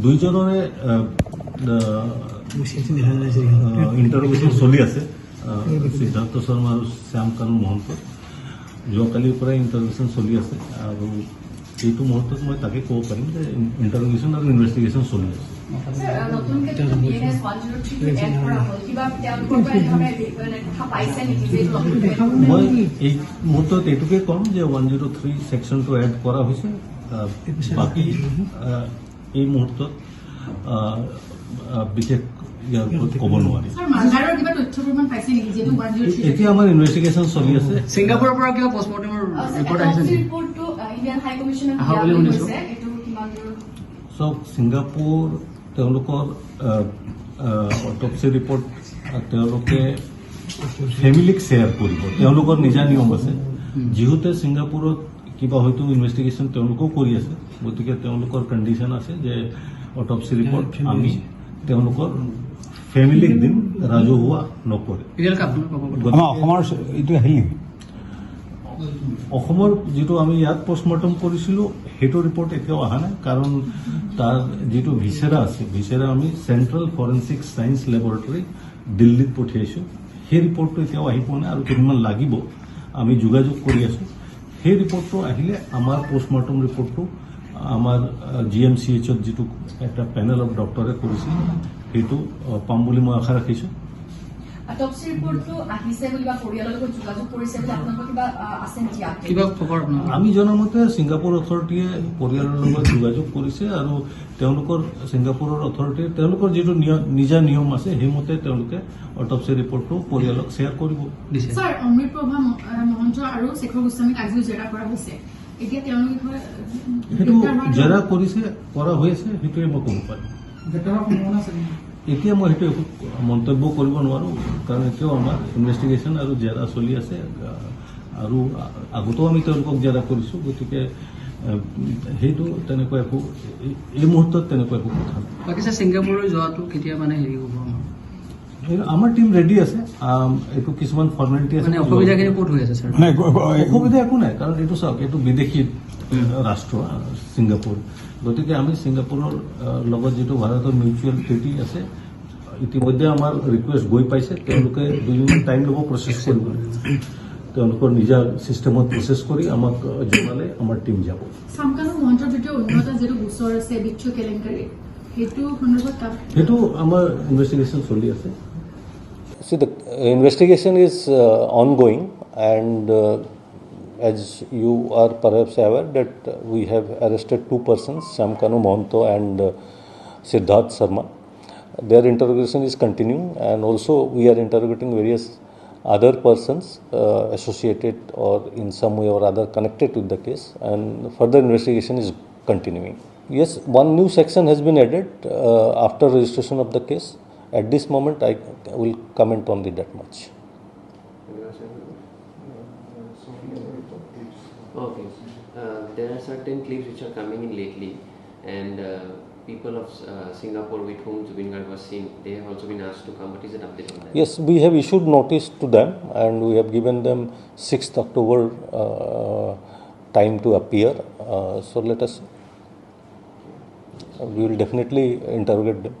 দুইজনৰে interview চলি আছে সিদ্ধাৰ্থ শৰ্মা আৰু শ্যাম কানু মহন্ত যোৱাকালিৰ পৰাই ইণ্টাৰভিউশ্যন চলি আছে আৰু এইটো মুহূৰ্তত মই তাকে ক'ব পাৰিম যে ইণ্টাৰভিউশ্যন আৰু ইনভেষ্টিগেশ্যন চলি আছে। স্যাৰ, নতুনকে যিটো BNS 103 টো add কৰা হ'ল, কিবা তেওঁলোকৰ পৰা এনেধৰণে মানে মই এই মুহূৰ্তত এইটোকে ক'ম যে ওৱান জিৰ' থ্ৰী ছেকশ্যনটো এড কৰা হৈছে বাকী এই মুহূৰ্তত বিশেষ তেওঁলোকে ফেমিলিক শ্বেয়াৰ কৰিব। তেওঁলোকৰ নিজা নিয়ম আছে। যিহেতু ছিংগাপুৰত কিবা হয়তো ইনভেষ্টিগেশ্যন তেওঁলোকেও কৰি আছে গতিকে তেওঁলোকৰ কণ্ডিশ্যন আছে যে অটপচি ৰিপৰ্ট আমি তেওঁলোকৰ ফেমিলিক দিম ৰাজহুৱা নকৰে। আমাৰ অসমৰ এইটো আহিল নেকি? অসমৰ যিটো আমি ইয়াত পষ্টমৰ্টম কৰিছিলোঁ সেইটো ৰিপৰ্ট এতিয়াও অহা নাই কাৰণ তাৰ যিটো ভিচেৰা আছে ভিচেৰা আমি চেণ্ট্ৰেল ফৰেনচিক ছায়েন্স লেবৰেটৰী দিল্লীত পঠিয়াইছোঁ। সেই ৰিপৰ্টটো এতিয়াও আহি পোৱা নাই আৰু কেইদিনমান লাগিব। আমি যোগাযোগ কৰি আছোঁ। সেই ৰিপৰ্টটো আহিলে আমাৰ পষ্টমৰ্টম ৰিপৰ্টটো আমাৰ জি এম চি এইচত যিটো এটা পেনেল অফ ডক্টৰে কৰিছিল, সেইটো পাম বুলি মই আশা ৰাখিছোঁ। অটপচি ৰিপৰ্টটো আহিছে বুলি বা পৰিয়ালৰ লগত যোগাযোগ কৰিছে বুলি আপোনালোকৰ কিবা আছে নেকি কিবা খবৰ আমি জনামতে ছিংগাপুৰ অথৰিটিয়ে পৰিয়ালৰ লগত যোগাযোগ কৰিছে আৰু তেওঁলোকৰ ছিংগাপুৰৰ অথৰিটিয়ে তেওঁলোকৰ যিটো নিজা নিয়ম আছে সেইমতে তেওঁলোকে অটপচি ৰিপৰ্টটো পৰিয়ালক শ্বেয়াৰ কৰিব দিছে। ছাৰ অমৃত প্ৰভা মহন্ত আৰু শেখৰ গোস্বামীক আজিও জেৰা কৰা হৈছে। এতিয়া তেওঁলোকে সেইটো জেৰা কৰিছে কৰা হৈ আছে সেইটোৱে মই ক'ব পাৰিম এতিয়া মই সেইটো একো মন্তব্য কৰিব নোৱাৰো কাৰণ এতিয়াও আমাৰ ইনভেষ্টিগেশ্যন আৰু জেৰা চলি আছে আৰু আগতেও আমি তেওঁলোকক জেৰা কৰিছোঁ গতিকে সেইটো তেনেকুৱা একো এই মুহূৰ্তত তেনেকুৱা একো কথা নাই। বাকী ছাৰ ছিংগাপুৰলৈ যোৱাটো কেতিয়া মানে হেৰি হ'ব আমাৰ? এই- আমাৰ টীম ৰেডি আছে আম, এইটো কিছুমান ফৰ্মেলিটি আছে মানে অসুবিধাখিনি ক'ত হৈ আছে ছাৰ মানে অসুবিধা একো নাই কাৰণ এইটো চাওক এইটো বিদেশী ৰাষ্ট্ৰ আহ, ছিংগাপুৰ গতিকে আমি ছিংগাপুৰৰ আহ, লগত যিটো ভাৰতৰ মিউচুৱেল ট্ৰিটি আছে ইতিমধ্যে আমাৰ ৰিকুৱেষ্ট গৈ পাইছে তেওঁলোকে দুদিনমান টাইম ল'ব প্ৰচেছ কৰিবলৈ তেওঁলোকৰ নিজা ছিষ্টেমত প্ৰচেছ কৰি আমাক আহ, জনালে আমাৰ টীম যাব চামকানু মহন্তৰ যিটো অন্য এটা যিটো গোচৰ আছে বিচ্ছু কেলেংকাৰী সেইটো সন্দৰ্ভত তাত সেইটো আমাৰ ইনভেষ্টিগেশ্যন চলি আছে See, the investigation is uh, ongoing, and uh, as you are perhaps aware, that we have arrested two persons, Shamkanu Mohanto and uh, Siddharth Sharma. Their interrogation is continuing, and also we are interrogating various other persons uh, associated or in some way or other connected with the case, and further investigation is continuing. Yes, one new section has been added uh, after registration of the case. At this moment, I will comment only that much. Okay. Uh, there are certain clips which are coming in lately, and uh, people of uh, Singapore with whom Zubin Garg was seen, they have also been asked to come. What is an update on that? Yes, we have issued notice to them and we have given them 6th October uh, time to appear. Uh, so let us, we will definitely interrogate them.